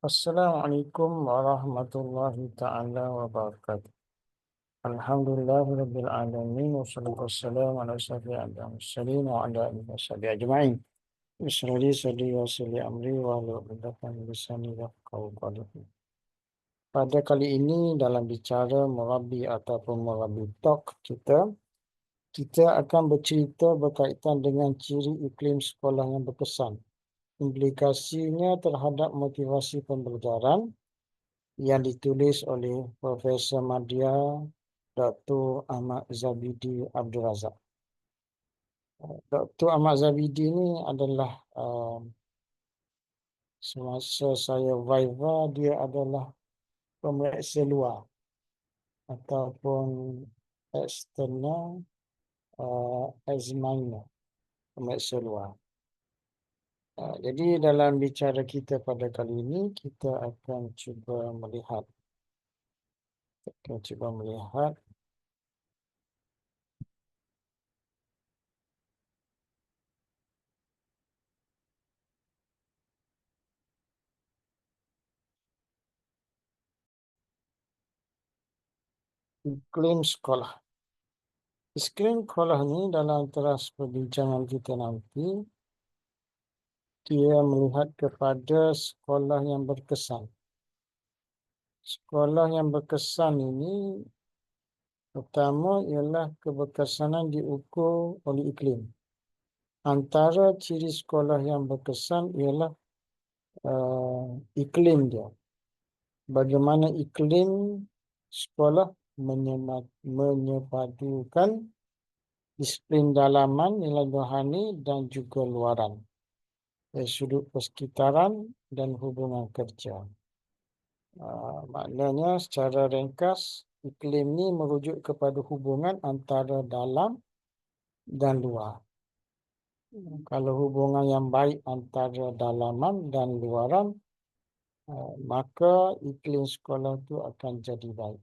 Assalamualaikum warahmatullahi taala wabarakatuh. Alhamdulillah rabbil alamin wassalatu wassalamu ala asyrafil anbiya'i wa ala alihi washabihi ajma'in. Bismillah sadri wa salli amri wa ala uqdatan lisani yafqahu qawli. Pada kali ini dalam bicara murabi ataupun murabi talk kita kita akan bercerita berkaitan dengan ciri iklim sekolah yang berkesan implikasinya terhadap motivasi pembelajaran yang ditulis oleh Profesor Madya Dr. Ahmad Zabidi Abdul Razak. Dr. Ahmad Zabidi ini adalah uh, semasa saya Viva dia adalah pemeriksa luar ataupun external uh, examiner pemeriksa luar. Ah, jadi dalam bicara kita pada kali ini kita akan cuba melihat akan cuba melihat iklim sekolah. Iklim sekolah ini dalam teras perbincangan kita nanti dia melihat kepada sekolah yang berkesan. Sekolah yang berkesan ini pertama ialah keberkesanan diukur oleh iklim. Antara ciri sekolah yang berkesan ialah uh, iklim dia. Bagaimana iklim sekolah menyepadukan disiplin dalaman, nilai rohani dan juga luaran dari sudut persekitaran dan hubungan kerja. Uh, maknanya secara ringkas, iklim ini merujuk kepada hubungan antara dalam dan luar. Kalau hubungan yang baik antara dalaman dan luaran, uh, maka iklim sekolah itu akan jadi baik.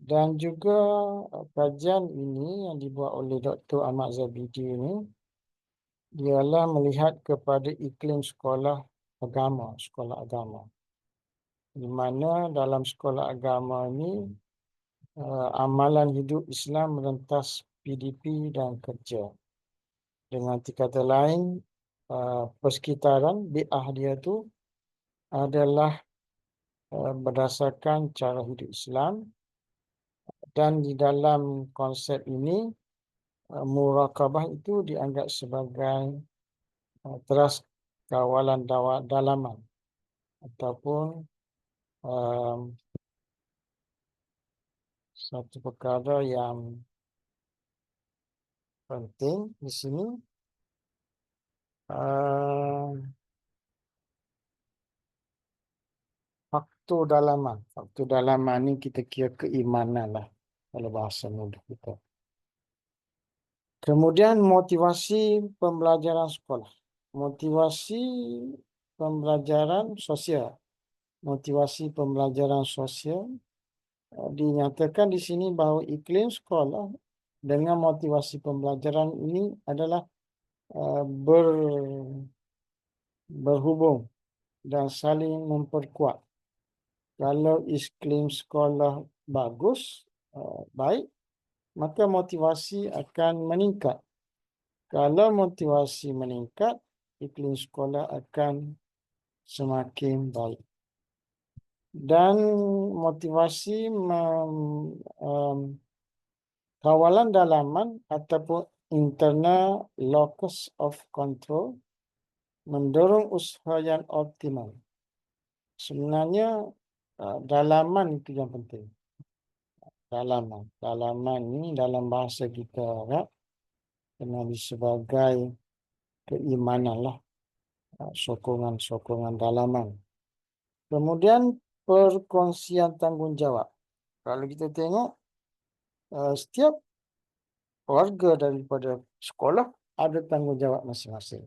Dan juga uh, kajian ini yang dibuat oleh Dr. Ahmad Zabidi ini ialah melihat kepada iklim sekolah agama, sekolah agama. Di mana dalam sekolah agama ini uh, amalan hidup Islam merentas PDP dan kerja. Dengan kata lain, uh, persekitaran bi'ah dia tu adalah uh, berdasarkan cara hidup Islam dan di dalam konsep ini murakabah itu dianggap sebagai uh, teras kawalan dalaman ataupun um, satu perkara yang penting di sini. Uh, faktor dalaman. Faktor dalaman ini kita kira keimanan lah kalau bahasa mudah kita Kemudian motivasi pembelajaran sekolah. Motivasi pembelajaran sosial. Motivasi pembelajaran sosial eh, dinyatakan di sini bahawa iklim sekolah dengan motivasi pembelajaran ini adalah uh, ber, berhubung dan saling memperkuat. Kalau iklim sekolah bagus, uh, baik, maka motivasi akan meningkat. Kalau motivasi meningkat, iklim sekolah akan semakin baik. Dan motivasi um, kawalan dalaman ataupun internal locus of control mendorong usaha yang optimal. Sebenarnya uh, dalaman itu yang penting dalaman. Dalaman ini dalam bahasa kita Arab kenali sebagai keimanan lah. Ha, sokongan-sokongan dalaman. Kemudian perkongsian tanggungjawab. Kalau kita tengok uh, setiap warga daripada sekolah ada tanggungjawab masing-masing.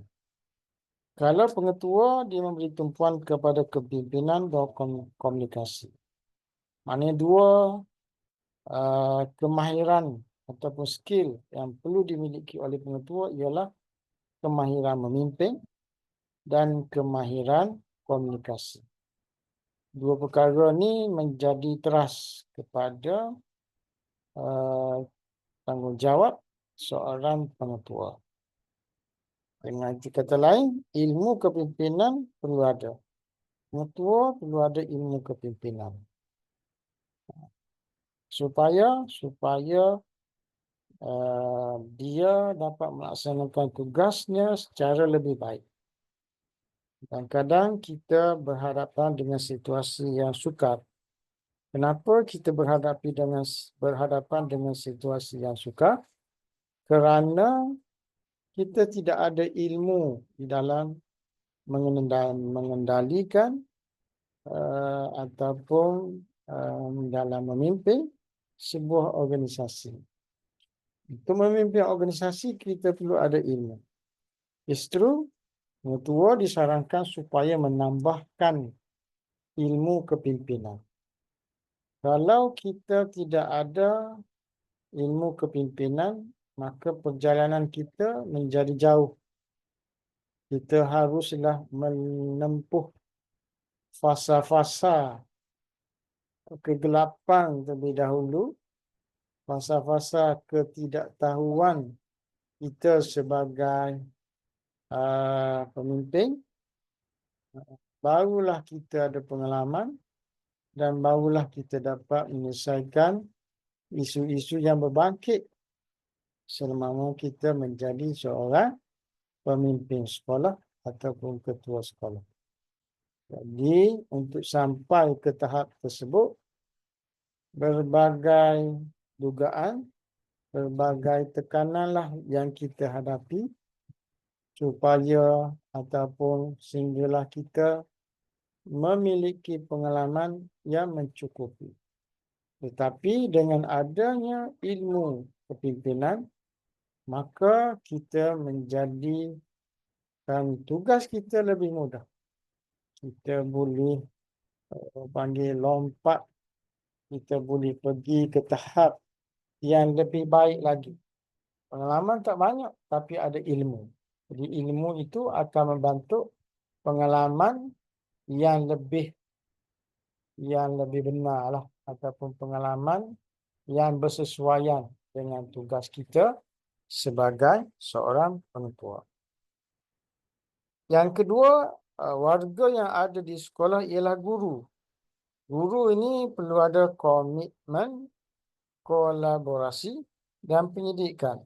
Kalau pengetua dia memberi tumpuan kepada kepimpinan dan komunikasi. Maknanya dua Uh, kemahiran ataupun skill yang perlu dimiliki oleh pengetua ialah kemahiran memimpin dan kemahiran komunikasi. Dua perkara ni menjadi teras kepada uh, tanggungjawab seorang pengetua. Dengan kata lain, ilmu kepimpinan perlu ada. Pengetua perlu ada ilmu kepimpinan. Supaya supaya uh, dia dapat melaksanakan tugasnya secara lebih baik. Kadang-kadang kita berhadapan dengan situasi yang sukar. Kenapa kita berhadapi dengan berhadapan dengan situasi yang sukar? Kerana kita tidak ada ilmu di dalam mengendalikan uh, ataupun uh, dalam memimpin sebuah organisasi. Untuk memimpin organisasi kita perlu ada ilmu. Justru Ketua disarankan supaya menambahkan ilmu kepimpinan. Kalau kita tidak ada ilmu kepimpinan, maka perjalanan kita menjadi jauh. Kita haruslah menempuh fasa-fasa kegelapan terlebih dahulu, fasa-fasa ketidaktahuan kita sebagai uh, pemimpin. Barulah kita ada pengalaman dan barulah kita dapat menyelesaikan isu-isu yang berbangkit. Selama kita menjadi seorang pemimpin sekolah ataupun ketua sekolah. Jadi untuk sampai ke tahap tersebut berbagai dugaan, berbagai tekananlah yang kita hadapi supaya ataupun sehinggalah kita memiliki pengalaman yang mencukupi. Tetapi dengan adanya ilmu kepimpinan, maka kita menjadi dan tugas kita lebih mudah. Kita boleh uh, panggil lompat, kita boleh pergi ke tahap yang lebih baik lagi. Pengalaman tak banyak, tapi ada ilmu. Jadi ilmu itu akan membantu pengalaman yang lebih yang lebih benar lah ataupun pengalaman yang bersesuaian dengan tugas kita sebagai seorang pengetua. Yang kedua, uh, warga yang ada di sekolah ialah guru. Guru ini perlu ada komitmen, kolaborasi dan pendidikan.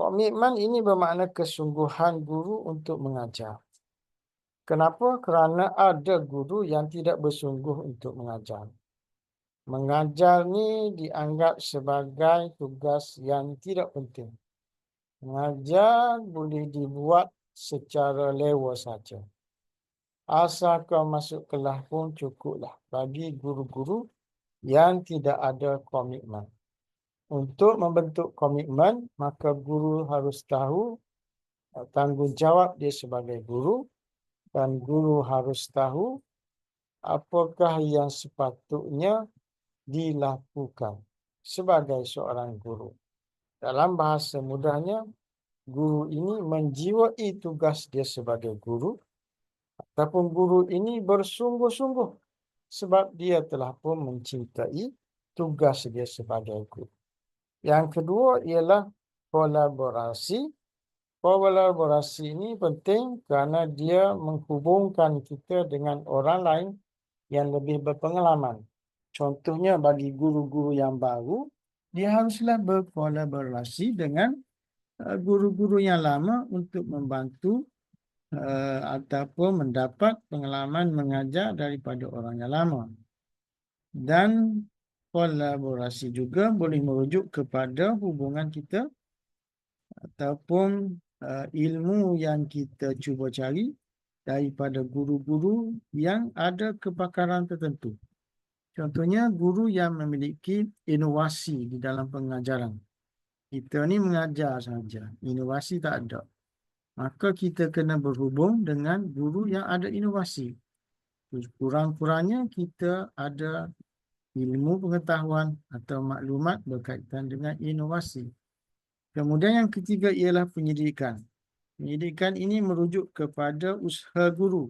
Komitmen ini bermakna kesungguhan guru untuk mengajar. Kenapa? Kerana ada guru yang tidak bersungguh untuk mengajar. Mengajar ni dianggap sebagai tugas yang tidak penting. Mengajar boleh dibuat secara lewa saja. Asal kau masuk kelas pun cukuplah bagi guru-guru yang tidak ada komitmen. Untuk membentuk komitmen, maka guru harus tahu uh, tanggungjawab dia sebagai guru dan guru harus tahu apakah yang sepatutnya dilakukan sebagai seorang guru. Dalam bahasa mudahnya, guru ini menjiwai tugas dia sebagai guru ataupun guru ini bersungguh-sungguh sebab dia telah pun mencintai tugas dia sebagai guru. Yang kedua ialah kolaborasi. Kolaborasi ini penting kerana dia menghubungkan kita dengan orang lain yang lebih berpengalaman. Contohnya bagi guru-guru yang baru, dia haruslah berkolaborasi dengan uh, guru-guru yang lama untuk membantu uh, ataupun mendapat pengalaman mengajar daripada orang yang lama. Dan kolaborasi juga boleh merujuk kepada hubungan kita ataupun uh, ilmu yang kita cuba cari daripada guru-guru yang ada kepakaran tertentu. Contohnya guru yang memiliki inovasi di dalam pengajaran. Kita ni mengajar saja, inovasi tak ada. Maka kita kena berhubung dengan guru yang ada inovasi. Kurang-kurangnya kita ada ilmu pengetahuan atau maklumat berkaitan dengan inovasi. Kemudian yang ketiga ialah penyidikan. Penyidikan ini merujuk kepada usaha guru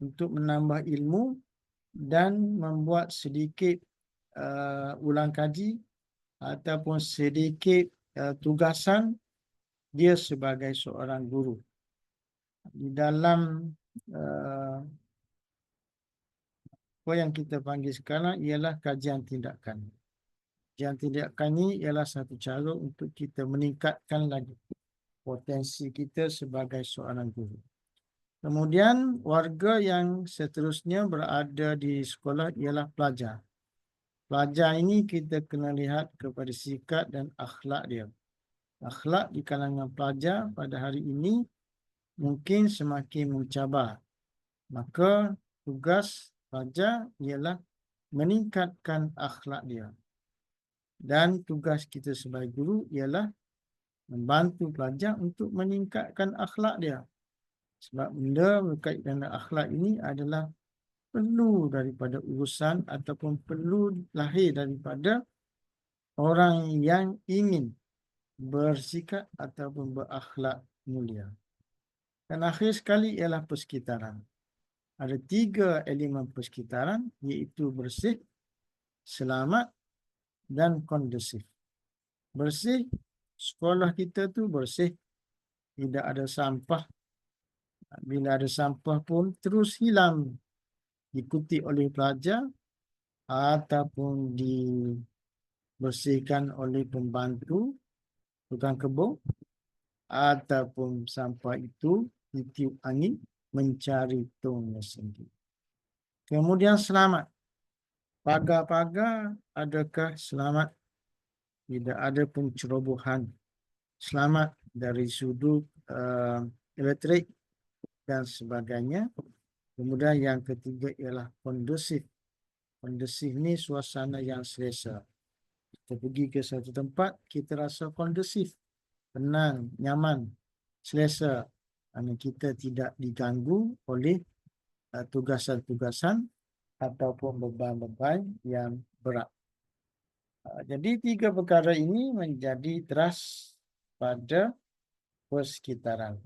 untuk menambah ilmu dan membuat sedikit uh, ulang kaji ataupun sedikit uh, tugasan dia sebagai seorang guru. Di dalam uh, apa yang kita panggil sekarang ialah kajian tindakan. Kajian tindakan ini ialah satu cara untuk kita meningkatkan lagi potensi kita sebagai seorang guru. Kemudian warga yang seterusnya berada di sekolah ialah pelajar. Pelajar ini kita kena lihat kepada sikap dan akhlak dia. Akhlak di kalangan pelajar pada hari ini mungkin semakin mencabar. Maka tugas pelajar ialah meningkatkan akhlak dia. Dan tugas kita sebagai guru ialah membantu pelajar untuk meningkatkan akhlak dia. Sebab benda berkaitan dengan akhlak ini adalah perlu daripada urusan ataupun perlu lahir daripada orang yang ingin bersikap ataupun berakhlak mulia. Dan akhir sekali ialah persekitaran ada tiga elemen persekitaran iaitu bersih, selamat dan kondusif. Bersih, sekolah kita tu bersih, tidak ada sampah. Bila ada sampah pun terus hilang diikuti oleh pelajar ataupun dibersihkan oleh pembantu tukang kebun ataupun sampah itu ditiup angin mencari tungnya sendiri. Kemudian selamat. Pagar-pagar adakah selamat? Tidak ada pencerobohan. Selamat dari sudut uh, elektrik dan sebagainya. Kemudian yang ketiga ialah kondusif. Kondusif ni suasana yang selesa. Kita pergi ke satu tempat, kita rasa kondusif. Tenang, nyaman, selesa kerana kita tidak diganggu oleh uh, tugasan-tugasan ataupun beban-beban yang berat. Uh, jadi tiga perkara ini menjadi teras pada persekitaran.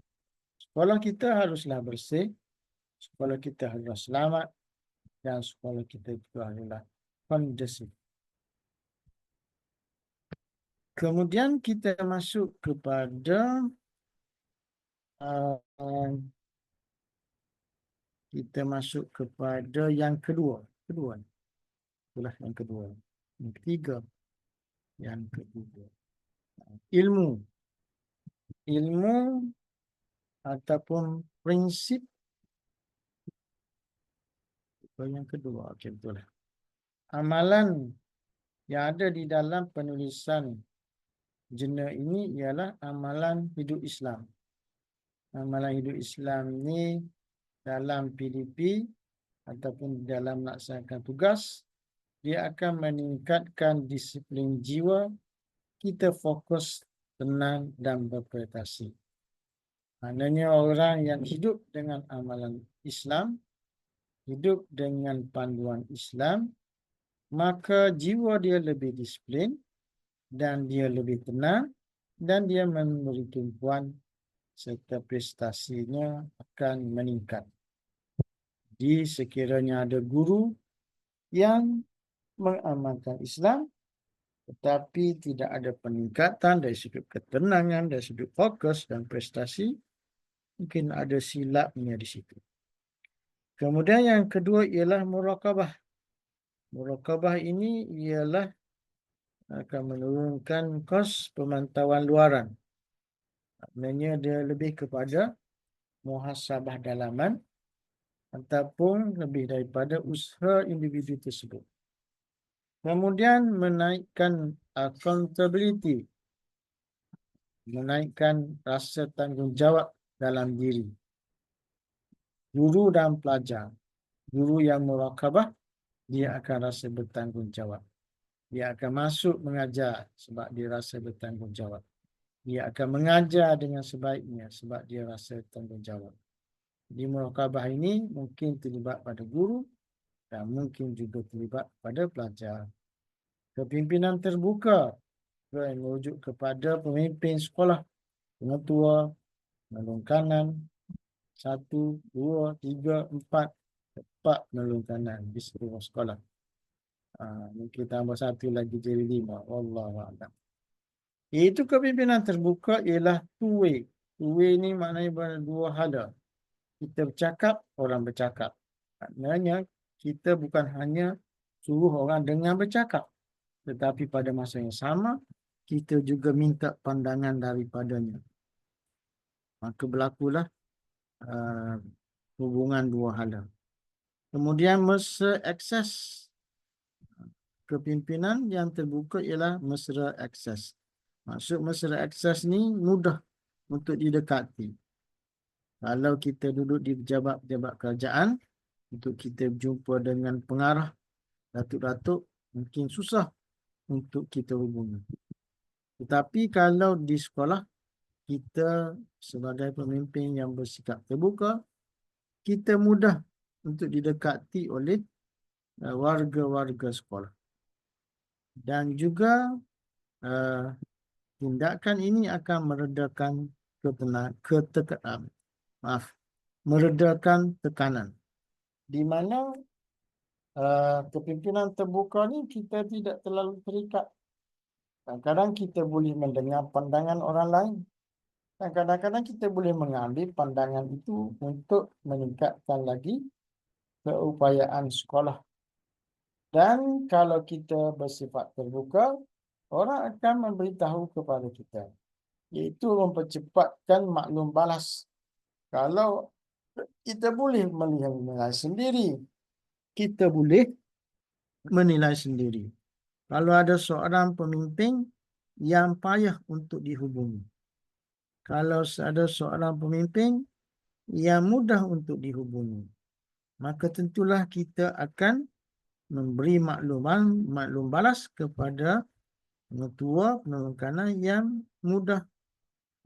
Sekolah kita haruslah bersih, sekolah kita haruslah selamat dan sekolah kita juga haruslah kondusif. Kemudian kita masuk kepada uh, kita masuk kepada yang kedua. Kedua. Itulah yang kedua. Yang ketiga. Yang kedua. Ilmu. Ilmu ataupun prinsip. Yang kedua. Okey, betul. Amalan yang ada di dalam penulisan jenis ini ialah amalan hidup Islam amalan hidup Islam ni dalam PDP ataupun dalam melaksanakan tugas dia akan meningkatkan disiplin jiwa kita fokus tenang dan berprestasi. Maknanya orang yang hidup dengan amalan Islam, hidup dengan panduan Islam, maka jiwa dia lebih disiplin dan dia lebih tenang dan dia memberi tumpuan serta prestasinya akan meningkat. Di sekiranya ada guru yang mengamalkan Islam tetapi tidak ada peningkatan dari sudut ketenangan, dari sudut fokus dan prestasi, mungkin ada silapnya di situ. Kemudian yang kedua ialah murakabah. Murakabah ini ialah akan menurunkan kos pemantauan luaran Maknanya dia lebih kepada muhasabah dalaman ataupun lebih daripada usaha individu tersebut. Kemudian menaikkan accountability. Menaikkan rasa tanggungjawab dalam diri. Guru dan pelajar. Guru yang murakabah, dia akan rasa bertanggungjawab. Dia akan masuk mengajar sebab dia rasa bertanggungjawab dia akan mengajar dengan sebaiknya sebab dia rasa tanggungjawab. Di murakabah ini mungkin terlibat pada guru dan mungkin juga terlibat pada pelajar. Kepimpinan terbuka yang merujuk kepada pemimpin sekolah, pengetua, menolong kanan, satu, dua, tiga, empat, Tepat menolong kanan di seluruh sekolah. Ha, mungkin tambah satu lagi jadi lima. Wallahualam. Itu kepimpinan terbuka ialah two way. Two way ni maknanya berdua hala. Kita bercakap, orang bercakap. Maknanya kita bukan hanya suruh orang dengan bercakap. Tetapi pada masa yang sama, kita juga minta pandangan daripadanya. Maka berlakulah uh, hubungan dua hala. Kemudian mesra akses kepimpinan yang terbuka ialah mesra akses. Maksud mesra akses ni mudah untuk didekati. Kalau kita duduk di pejabat-pejabat kerajaan, untuk kita berjumpa dengan pengarah datuk-datuk, mungkin susah untuk kita hubungi. Tetapi kalau di sekolah, kita sebagai pemimpin yang bersikap terbuka, kita mudah untuk didekati oleh uh, warga-warga sekolah. Dan juga uh, tindakan ini akan meredakan ketenang, ketekan, maaf, meredakan tekanan. Di mana uh, kepimpinan terbuka ni kita tidak terlalu terikat. Kadang-kadang kita boleh mendengar pandangan orang lain. Dan kadang-kadang kita boleh mengambil pandangan itu untuk meningkatkan lagi keupayaan sekolah. Dan kalau kita bersifat terbuka, orang akan memberitahu kepada kita. Iaitu mempercepatkan maklum balas. Kalau kita boleh melihat menilai sendiri, kita boleh menilai sendiri. Kalau ada seorang pemimpin yang payah untuk dihubungi. Kalau ada seorang pemimpin yang mudah untuk dihubungi. Maka tentulah kita akan memberi makluman, maklum balas kepada pengetua penolong kanan yang mudah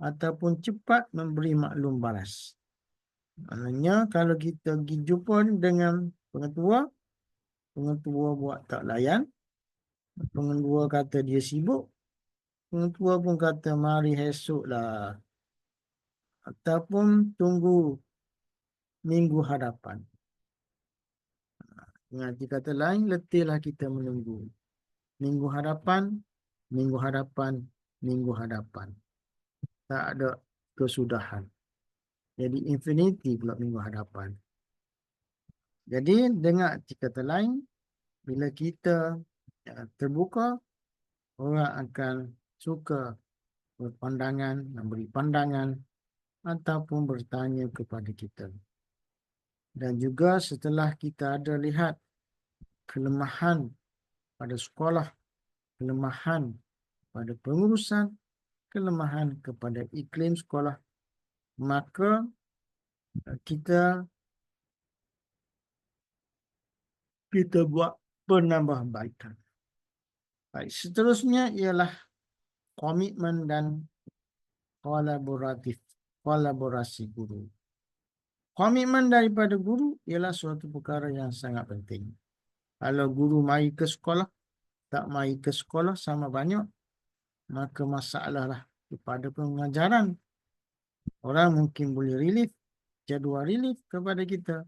ataupun cepat memberi maklum balas. Maknanya kalau kita pergi jumpa dengan pengetua, pengetua buat tak layan, pengetua kata dia sibuk, pengetua pun kata mari esok lah. Ataupun tunggu minggu hadapan. Dengan kata lain, letihlah kita menunggu. Minggu hadapan, minggu hadapan, minggu hadapan. Tak ada kesudahan. Jadi infinity pula minggu hadapan. Jadi dengan kata lain, bila kita ya, terbuka, orang akan suka berpandangan, memberi pandangan ataupun bertanya kepada kita. Dan juga setelah kita ada lihat kelemahan pada sekolah kelemahan pada pengurusan, kelemahan kepada iklim sekolah, maka eh, kita kita buat penambahbaikan. Baik, seterusnya ialah komitmen dan kolaboratif, kolaborasi guru. Komitmen daripada guru ialah suatu perkara yang sangat penting. Kalau guru mari ke sekolah, tak mai ke sekolah sama banyak, maka masalah lah kepada pengajaran. Orang mungkin boleh relief, jadual relief kepada kita.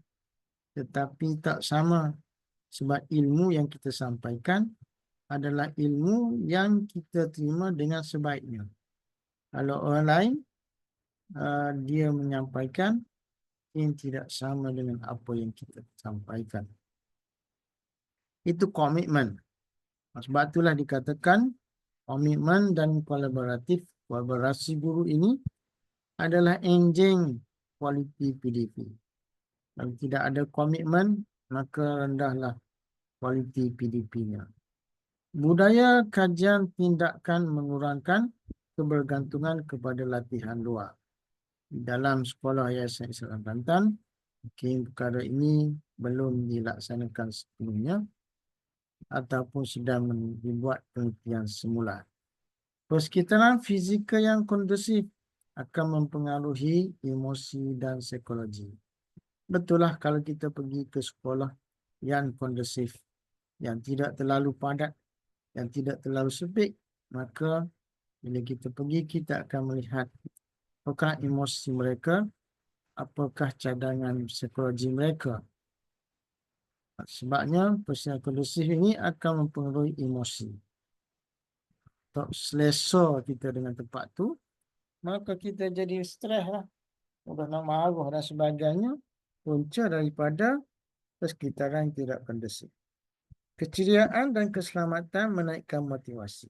Tetapi tak sama sebab ilmu yang kita sampaikan adalah ilmu yang kita terima dengan sebaiknya. Kalau orang lain, uh, dia menyampaikan yang tidak sama dengan apa yang kita sampaikan. Itu komitmen. Sebab itulah dikatakan komitmen dan kolaboratif kolaborasi guru ini adalah enjin kualiti PDP. Kalau tidak ada komitmen, maka rendahlah kualiti PDP-nya. Budaya kajian tindakan mengurangkan kebergantungan kepada latihan luar. Dalam sekolah Yayasan Islam Kelantan, mungkin perkara ini belum dilaksanakan sebelumnya ataupun sedang dibuat penelitian semula. Persekitaran fizikal yang kondusif akan mempengaruhi emosi dan psikologi. Betul lah kalau kita pergi ke sekolah yang kondusif, yang tidak terlalu padat, yang tidak terlalu sempit, maka bila kita pergi, kita akan melihat apakah emosi mereka, apakah cadangan psikologi mereka. Sebabnya persiapan kondusif ini akan mempengaruhi emosi. Tak selesa kita dengan tempat tu, maka kita jadi stres lah. Mudah nak marah dan sebagainya. Punca daripada persekitaran yang tidak kondusif. Keceriaan dan keselamatan menaikkan motivasi.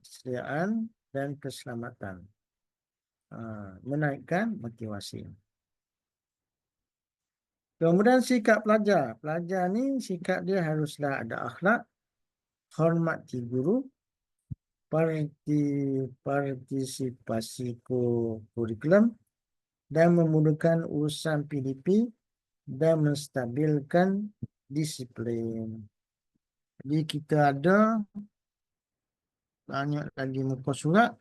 Keceriaan dan keselamatan uh, menaikkan motivasi. Kemudian sikap pelajar. Pelajar ni sikap dia haruslah ada akhlak, hormati guru, parti, partisipasi kurikulum dan memudahkan urusan PDP dan menstabilkan disiplin. Jadi kita ada banyak lagi muka surat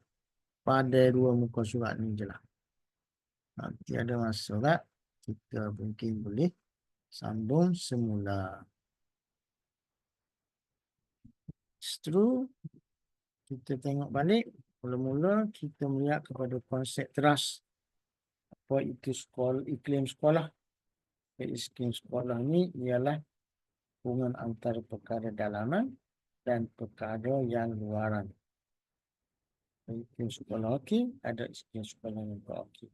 pada dua muka surat ni je lah. Nanti ada masalah kita mungkin boleh sambung semula. Seteru, kita tengok balik. Mula-mula kita melihat kepada konsep trust. Apa itu sekolah, iklim sekolah. Iklim sekolah ni ialah hubungan antara perkara dalaman dan perkara yang luaran. Iklim sekolah okey, ada iklim sekolah yang okey.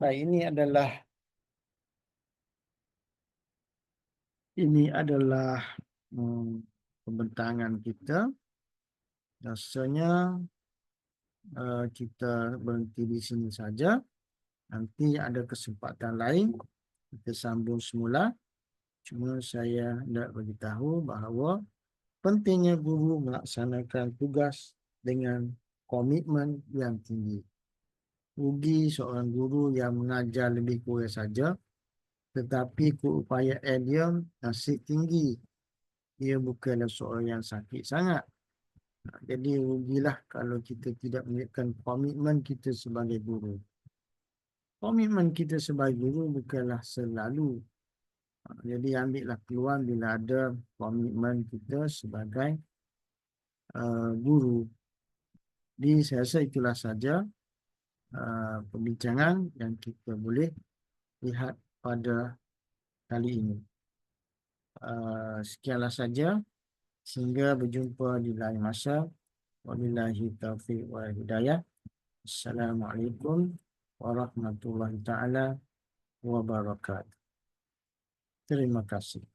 Baik, ini adalah ini adalah hmm, pembentangan kita. Rasanya uh, kita berhenti di sini saja. Nanti ada kesempatan lain kita sambung semula. Cuma saya nak beritahu bahawa pentingnya guru melaksanakan tugas dengan komitmen yang tinggi. Rugi seorang guru yang mengajar lebih kurang saja tetapi keupayaan dia masih tinggi. Dia bukanlah seorang yang sakit sangat. Jadi rugilah kalau kita tidak menunjukkan komitmen kita sebagai guru. Komitmen kita sebagai guru bukanlah selalu. Jadi ambillah peluang bila ada komitmen kita sebagai uh, guru. Jadi saya rasa itulah saja uh, perbincangan yang kita boleh lihat pada kali ini. Uh, sekianlah saja sehingga berjumpa di lain masa. Wabillahi taufiq wa hidayah. Assalamualaikum warahmatullahi taala wabarakatuh. Terima kasih.